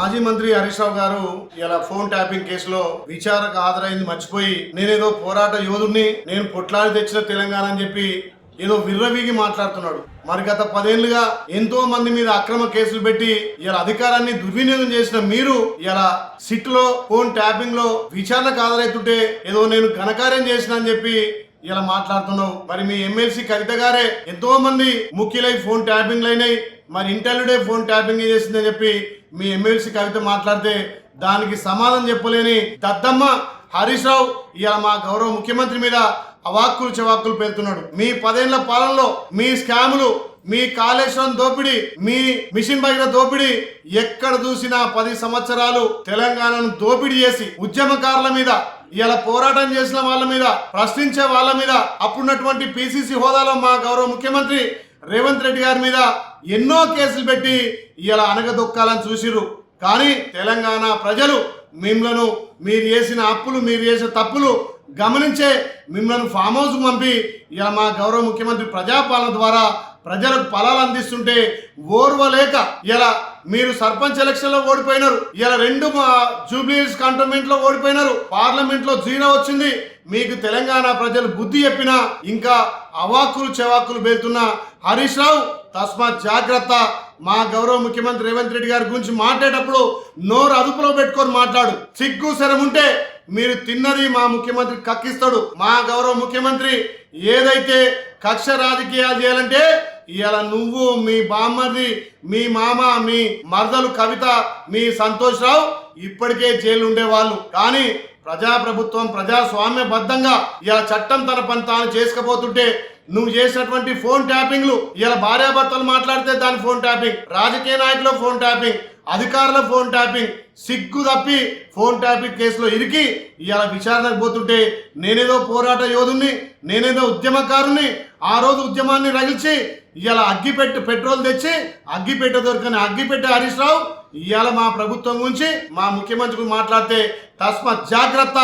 మాజీ మంత్రి హరీష్ రావు గారు ఇలా ఫోన్ ట్యాపింగ్ కేసులో విచారకు హాజరైంది మర్చిపోయి నేనేదో పోరాట యోధుడిని నేను పొట్లాడి తెచ్చిన తెలంగాణ అని చెప్పి ఏదో విర్రవీగి మాట్లాడుతున్నాడు. మరి గత పదేళ్ళుగా ఎంతో మంది మీద అక్రమ కేసులు పెట్టి ఇలా అధికారాన్ని దుర్వినియోగం చేసిన మీరు ఇలా సిట్లో ఫోన్ ట్యాపింగ్లో విచారణకు హాజరైతుంటే ఏదో నేను ఘనకార్యం చేసిన అని చెప్పి ఇలా మాట్లాడుతున్నావు. మరి మీ ఎమ్మెల్సీ కవిత గారే ఎంతో మంది ముఖ్యులై ఫోన్ ట్యాపింగ్ అయినాయి. మరి ఇంటర్వ్యూడే ఫోన్ ట్యాపింగ్ చేసిందని చెప్పి మీ ఎమ్మెల్సీ కవిత మాట్లాడితే దానికి సమాధానం చెప్పలేని దద్దమ్మ హరీష్ రావు ఇలా మా గౌరవ ముఖ్యమంత్రి మీద అవాక్కులు చవాక్కులు పెడుతున్నాడు. మీ పదేళ్ళ పాలనలో మీ స్కాములు మీ కాళేశ్వరం దోపిడీ మీ మిషన్ బయట దోపిడీ ఎక్కడ చూసినా పది సంవత్సరాలు తెలంగాణను దోపిడీ చేసి ఉద్యమకారుల మీద ఇలా పోరాటం చేసిన వాళ్ళ మీద ప్రశ్నించే వాళ్ళ మీద అప్పుడున్నటువంటి పిసిసి హోదాలో మా గౌరవ ముఖ్యమంత్రి రేవంత్ రెడ్డి గారి మీద ఎన్నో కేసులు పెట్టి ఇలా అనగదొక్కాలని చూసిర్రు. కానీ తెలంగాణ ప్రజలు మిమ్మలను మీరు చేసిన అప్పులు మీరు చేసిన తప్పులు గమనించే మిమ్మల్ని ఫామ్ హౌస్ పంపి ఇలా మా గౌరవ ముఖ్యమంత్రి ప్రజాపాలన ద్వారా ప్రజలకు ఫలాలు అందిస్తుంటే ఓర్వలేక ఇలా మీరు సర్పంచ్ ఎలక్షన్లో ఓడిపోయినారు. ఇలా రెండు మా జూబ్లీస్ కంటోన్మెంట్లో ఓడిపోయినారు. పార్లమెంట్లో జీరో వచ్చింది. మీకు తెలంగాణ ప్రజలు బుద్ధి చెప్పినా ఇంకా అవాక్కులు చెవాక్కులు పేరుతున్న హరీష్ రావు తస్మాత్ జాగ్రత్త. మా గౌరవ ముఖ్యమంత్రి రేవంత్ రెడ్డి గారి గురించి మాట్లాడేటప్పుడు నోరు అదుపులో పెట్టుకొని మాట్లాడు. సిగ్గు శరం ఉంటే మీరు తిన్నది మా ముఖ్యమంత్రి కక్కిస్తాడు. మా గౌరవ ముఖ్యమంత్రి ఏదైతే కక్ష రాజకీయాలు చేయాలంటే ఇవాళ నువ్వు మీ బామ్మది మీ మామ మీ మరదలు కవిత మీ సంతోష్ రావు ఇప్పటికే జైలు ఉండేవాళ్ళు కానీ ప్రజాప్రభుత్వం ప్రజాస్వామ్యబద్ధంగా ఇలా చట్టం తన పని తాను చేసుకపోతుంటే నువ్వు చేసినటువంటి ఫోన్ ట్యాపింగ్లు ఇలా భార్యాభర్తలు మాట్లాడితే దాని ఫోన్ ట్యాపింగ్ రాజకీయ నాయకుల ఫోన్ ట్యాపింగ్ అధికారుల ఫోన్ ట్యాపింగ్ సిగ్గు తప్పి ఫోన్ ట్యాపింగ్ కేసులో ఇరికి ఇలా విచారణకు పోతుంటే నేనేదో పోరాట యోధుణ్ణి నేనేదో ఉద్యమకారుని ఆ రోజు ఉద్యమాన్ని రగిల్చి ఇవాళ అగ్గిపెట్టి పెట్రోల్ తెచ్చి అగ్గిపెట్ట దొరకని అగ్గిపెట్టే హరీష్ రావు ఇవాళ మా ప్రభుత్వం గురించి మా ముఖ్యమంత్రి మాట్లాడితే తస్మత్ జాగ్రత్త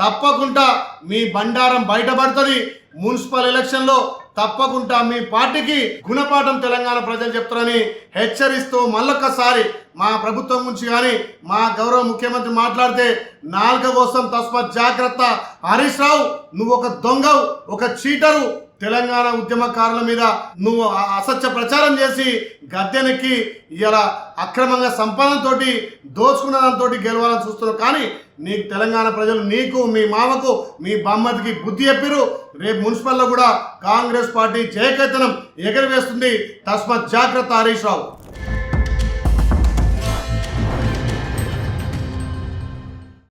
తప్పకుండా మీ బండారం బయటపడుతుంది. మున్సిపల్ ఎలక్షన్లో తప్పకుండా మీ పార్టీకి గుణపాఠం తెలంగాణ ప్రజలు చెప్తారని హెచ్చరిస్తూ మళ్ళొక్కసారి మా ప్రభుత్వం నుంచి కానీ మా గౌరవ ముఖ్యమంత్రి మాట్లాడితే నాలుగ కోసం తస్మత్ జాగ్రత్త. హరీష్ రావు నువ్వు ఒక దొంగవు ఒక చీటరు తెలంగాణ ఉద్యమకారుల మీద నువ్వు అసత్య ప్రచారం చేసి గద్దెనెక్కి ఇలా అక్రమంగా సంపాదనతో దోచుకున్న దాంతో గెలవాలని చూస్తున్నావు. కానీ నీకు తెలంగాణ ప్రజలు నీకు మీ మామకు మీ బామ్మతికి బుద్ధి చెప్పిరు. రేపు మున్సిపల్లో కూడా కాంగ్రెస్ పార్టీ జయకేతనం ఎగరవేస్తుంది తస్మత్ జాగ్రత్త హరీష్ రావు.